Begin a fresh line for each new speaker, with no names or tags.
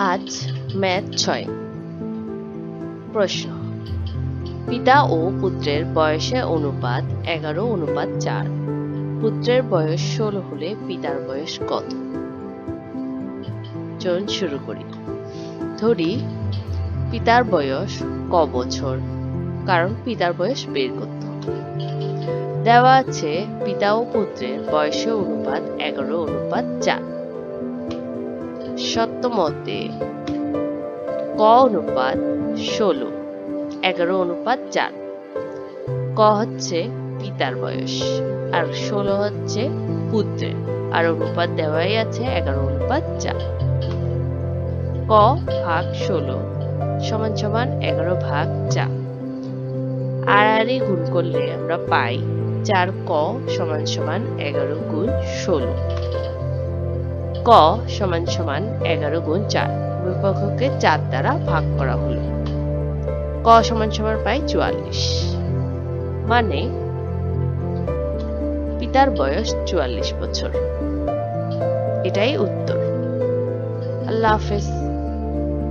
আজ ম্যাথ ছয়। প্রশ্ন। পিতা ও পুত্রের বয়সের অনুপাত এগারো, অনুপাত চার। পুত্রের বয়স ষোলো হলে পিতার বয়স কত? চলুন শুরু করি। ধরি, পিতার বয়স ক বছর, কারণ পিতার বয়স বের করতে দেওয়া আছে, পিতা ও পুত্রের বয়সের অনুপাত এগারো, অনুপাত চার। সত্য মতে ক অনুপাত ষোলো, এগারো অনুপাত চার। ক হচ্ছে পিতার বয়স আর ষোলো হচ্ছে পুত্রের আর অনুপাত দেওয়াই আছে এগারো অনুপাত চার। ক ভাগ ষোলো সমান সমান এগারো ভাগ চার। আড়াআড়ি গুণ করলে আমরা পাই চার ক সমান সমান এগারো গুণ ষোলো। ক সমান সমান এগারো গুণ চার। বিপক্ষকে চার দ্বারা ভাগ করা হলো। ক সমান সমান পাই চুয়াল্লিশ। মানে পিতার বয়স চুয়াল্লিশ বছর। এটাই উত্তর। আল্লাহ হাফেজ।